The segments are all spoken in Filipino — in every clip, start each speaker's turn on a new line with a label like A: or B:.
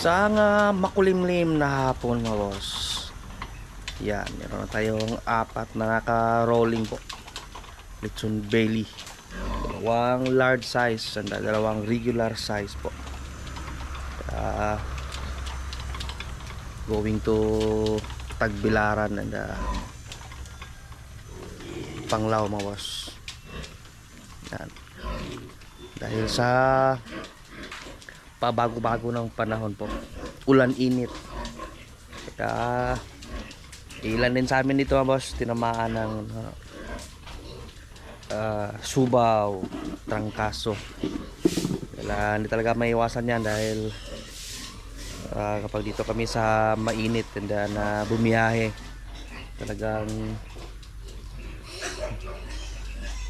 A: Sa nga makulimlim na hapon mga boss. Yan, meron na tayong apat na naka-rolling po. Lechon belly. Dalawang large size and dalawang regular size po. Ah, going to Tagbilaran and uh, Panglao mga boss. Yan. Dahil sa pabago-bago ng panahon po. Ulan init. Kaya ilan din sa amin dito mga boss, tinamaan ng uh, uh, subaw, trangkaso. Kaya hindi talaga may iwasan yan dahil uh, kapag dito kami sa mainit and then uh, bumiyahe talagang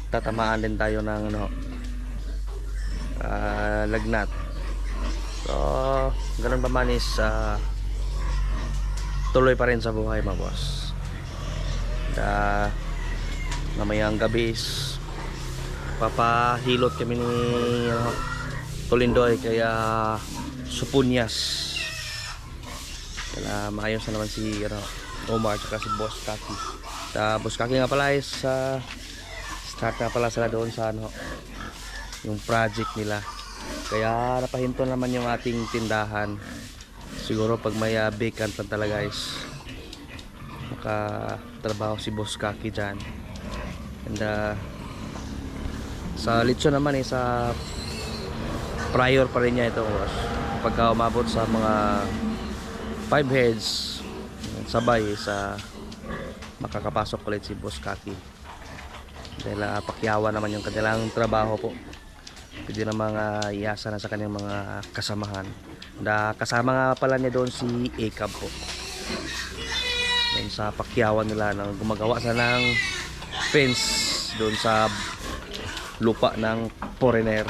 A: tatamaan din tayo ng ano, uh, lagnat So, ganun pa man is ah, tuloy pa rin sa buhay mga boss. Da, mamayang gabi is papahilot kami ni ano, Tulindoy kaya Supunyas. Kaya maayos na naman si ano, Omar at si Boss Kaki. Da, Boss Kaki nga pala is ah, start na pala sila doon sa ano, yung project nila. Kaya napahinto naman yung ating tindahan. Siguro pag may uh, vacant lang talaga guys. Makatrabaho si Boss Kaki dyan. And uh, sa lechon naman eh, sa prior pa rin niya ito boss. Pagka umabot sa mga 5 heads sabay sa makakapasok ulit si Boss Kaki. Dahil uh, pakyawa naman yung kanilang trabaho po pwede na mga iasa na sa kanyang mga kasamahan. Da kasama nga pala niya doon si Akab po. Doon sa pakyawan nila nang gumagawa sa ng fence doon sa lupa ng foreigner.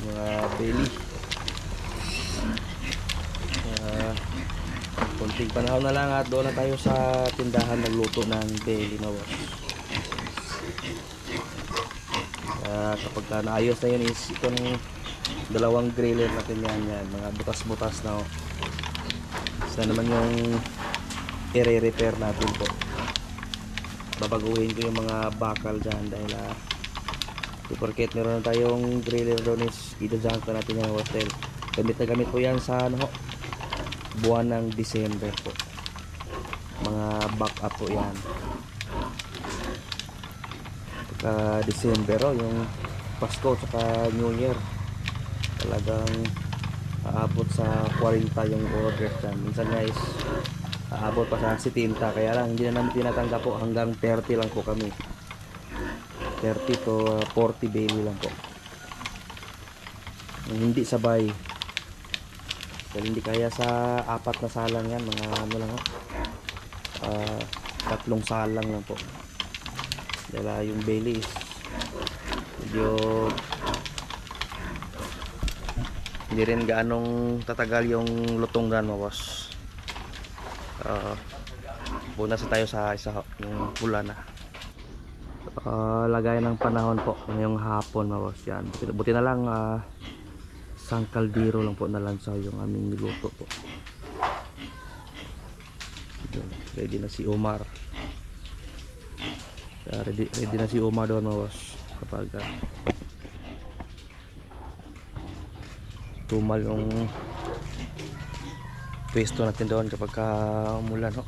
A: Mga belly uh, konting panahon na lang at doon na tayo sa tindahan nagluto ng belly na boss kaya kapag ka naayos na yun is itong dalawang griller natin yan yan mga butas-butas na oh. isa naman yung i-repair natin po. Babaguhin ko yung mga bakal dyan dahil ah uh, porket meron na tayong griller doon is idadjunk na natin yung hotel. Gamit na gamit po yan sa ano buwan ng December po. Mga backup po yan pagka December oh, yung Pasko tsaka New Year. Talagang aabot sa 40 yung order dyan. Minsan guys aabot pa sa 70 kaya lang hindi na namin tinatanggap po. Hanggang 30 lang po kami. 30 to uh, 40 daily lang po. Hindi sabay. Dahil hindi kaya sa apat na salang yan mga ano lang oh. Ah, tatlong salang lang po dahil ah, yung belly medyo hindi rin gaanong tatagal yung lutong gan boss. Uh, sa tayo sa isa yung pula na. Uh, lagay ng panahon po ngayong hapon boss yan. Buti, buti na lang uh, isang kaldero lang po na lansaw yung aming niluto po. Yun, ready na si Omar kaya ready, ready na si Omar doon mga boss kapag uh, tumal yung pwesto natin doon kapag ka umulan ho.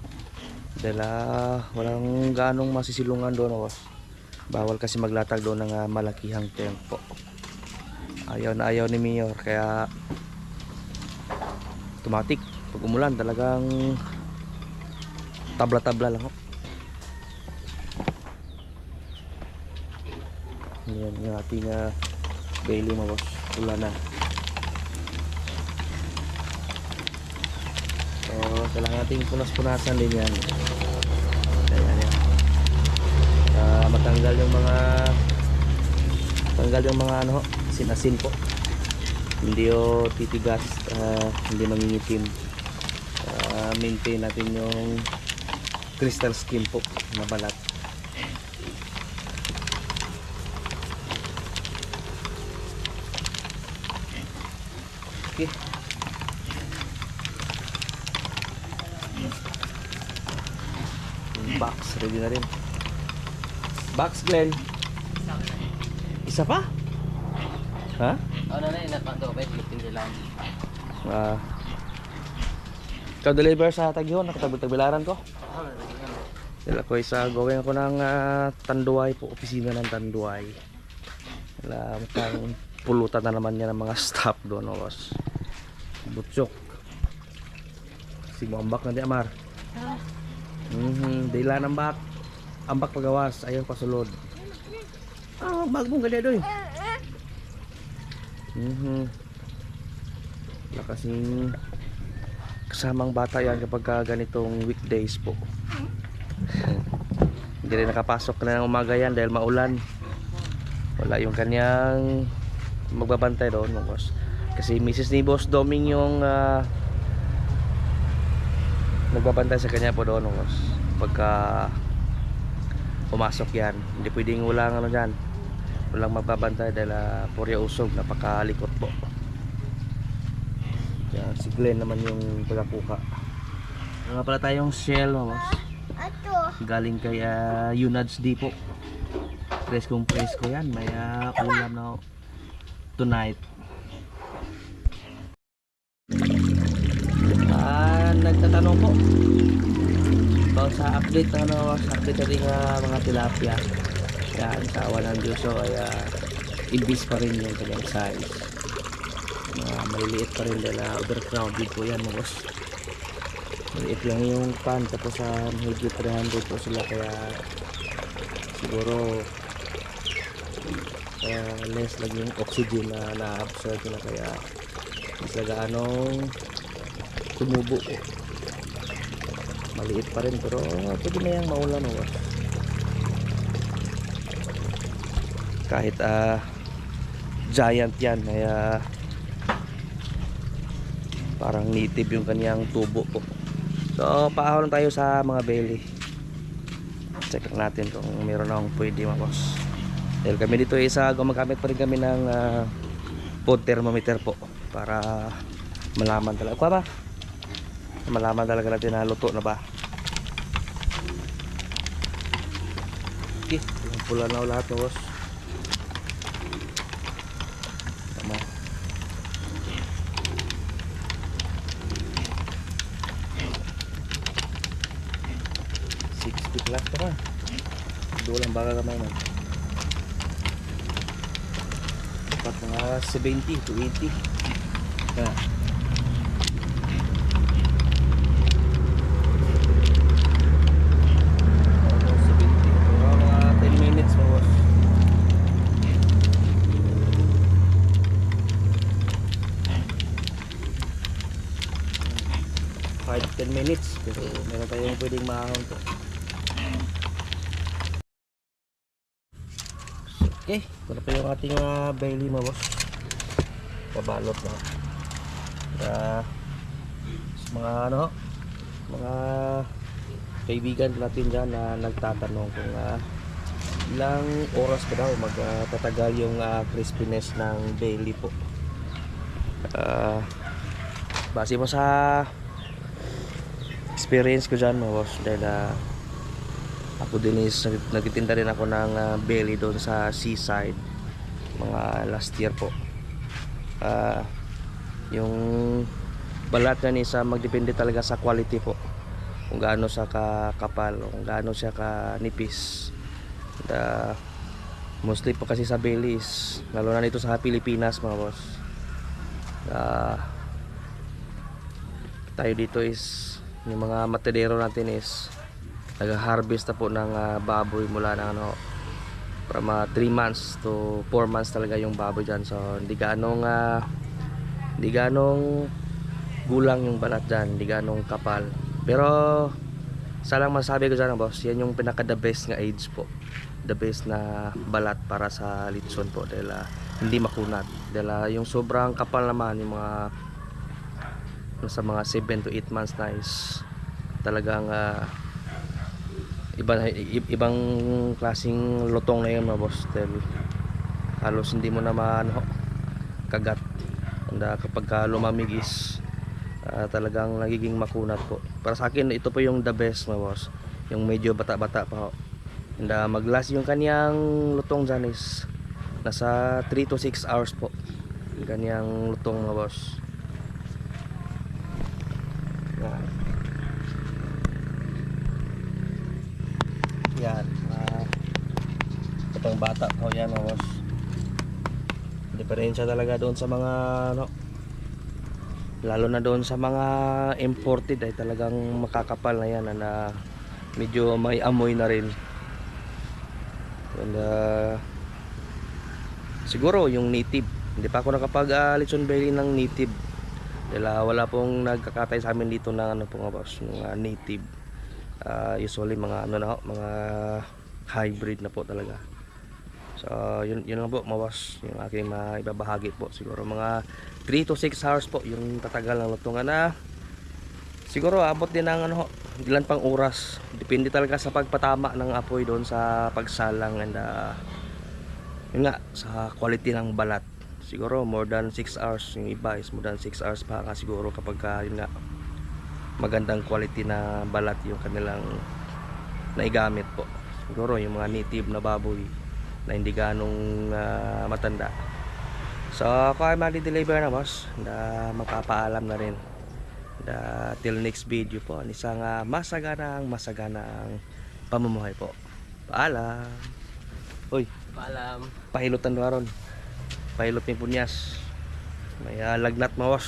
A: dahil ah, walang ganong masisilungan doon oh, boss bawal kasi maglatag doon ng ah, malakihang tempo ayaw na ayaw ni Mayor kaya automatic pag umulan talagang tabla tabla lang ho. Yan yung ating uh, Bailey mo boss ulan na So, kailangan nating punas-punasan din yan. Ayan, yan. Uh, matanggal yung mga tanggal yung mga ano, sinasin po. Hindi o titigas, ah, hindi mangingitim. Uh, maintain natin yung crystal skin po na. Okay. Yung box, ready na rin. Box, Glenn. Isa pa? Ha?
B: Ano na yun, napag-obet, lipin sila.
A: Ah. ikaw deliver sa Tagyon, nakatagbilaran ko.
B: Ano na yun?
A: Dala ko isa, gawin ako ng ah, Tanduay po, opisina ng Tanduay. Mukhang pulutan na naman yan ng mga staff doon, oh, boss. Butsyok. Sige, ambak na di, Amar. Mhm, dila ng bak. Ambak pagawas, ayaw pasulod. Ah, bag mong ganda doy. Mhm. Wala kasing kasamang bata yan kapag ka ganitong weekdays po. Hindi rin nakapasok na ng umaga yan dahil maulan. Wala yung kanyang magbabantay doon, mga boss. Kasi Mrs. ni Boss Doming yung ah, nagbabantay sa kanya po doon, mga boss. Pagka pumasok yan, hindi pwedeng walang ano dyan. Walang magbabantay dahil uh, purya usog, napakalikot po. Yan, si Glenn naman yung tagakuka. Ano nga pala tayong shell, mga boss. Galing kay uh, Yunads D po. Preskong presko yan. May ah, ulam na tonight. Ah, nagtatanong po. About sa update ano, sa update natin uh, mga tilapia. Yan, sa awa ng Diyos. So, ay uh, ibis pa rin yung kanyang size. Mga maliliit pa rin dahil uh, overcrowded po yan mga boss maliit lang yung pan tapos sa uh, higit 300 po sila kaya siguro uh, less lang yung oxygen na na-absorb nila kaya mas gaanong tumubo maliit pa rin pero pwede na yung maulan oh. kahit ah giant yan kaya parang native yung kanyang tubo po So, paahon tayo sa mga belly. Check natin kung meron akong pwede mga boss. Dahil kami dito isa gumagamit pa rin kami ng uh, food thermometer po para malaman talaga. Kuha ba? Malaman talaga natin na luto na ba. Okay, yung pula na lahat mga boss. Tama. Six feet left pa Doon lang baka kamay man. Mga 70 to 80. Kaya. Almost 70. Mga mga 10 minutes pa boss. Five, 10 minutes pero meron tayong pwedeng maahon to okay ito na pa yung ating uh, bailey mga boss. Pabalot na. Uh, sa mga ano mga kaibigan natin dyan na nagtatanong kung uh, ilang oras ba daw magtatagal yung uh, crispiness ng bailey po. Uh, base mo sa experience ko dyan mga boss dahil ah, ako din is nag- nagtitinda rin ako ng ah, belly doon sa seaside mga last year po. Ah, yung balat yan is magdepende talaga sa quality po. Kung gaano siya kakapal o kung gaano siya kanipis And, ah, mostly po kasi sa belly is lalo na dito sa Pilipinas mga boss. Ah, tayo dito is yung mga matedero natin is nag-harvest na po ng ah, baboy mula ng ano from 3 months to 4 months talaga yung baboy dyan. So hindi ganong ah, hindi ganong gulang yung balat dyan hindi ganong kapal. Pero sa lang masabi ko dyan boss yan yung pinaka the best nga age po. The best na balat para sa litson po dahil ah, hindi makunat. Dahil ah, yung sobrang kapal naman yung mga sa mga 7 to 8 months na is talagang ah, iba, ibang klaseng lutong na yun mga boss dahil halos hindi mo naman ho, kagat And uh, kapag ka lumamig is ah, talagang nagiging makunat po. Para sa akin, ito po yung the best mga boss. Yung medyo bata-bata pa ho. And uh, mag-last yung kanyang lutong dyan is nasa 3 to 6 hours po. Yung kanyang lutong mga boss. Yan. Yan. Ah, kapag bata po yan boss. Diferensya talaga doon sa mga ano, lalo na doon sa mga imported ay talagang makakapal na yan na medyo may amoy na rin. And uh, siguro yung native. Hindi pa ako nakapag uh, belly ng native. Dahil ah, wala pong nagkakatay sa amin dito ng ano po nga boss yung ah, native. Ah, usually mga ano na mga hybrid na po talaga So, yun, yun lang po, mawas yung aking maibabahagi po. Siguro mga 3 to 6 hours po yung tatagal ng lutungan na siguro abot din ng ano, ilan pang oras. Depende talaga sa pagpatama ng apoy doon sa pagsalang and uh, yun nga, sa quality ng balat. Siguro more than 6 hours. Yung iba is more than 6 hours pa ka siguro kapag ka, yun nga, magandang quality na balat yung kanilang naigamit po. Siguro yung mga native na baboy na hindi ganong ah, matanda. So, ako ay mali-deliver na boss. Na magpapaalam na rin. Na, till next video po. Ang Isang uh, masaganang masaganang pamumuhay po. Paalam. Uy,
B: Paalam.
A: pahilutan ron. Pahilot ni Punyas. May ah, lagnat mo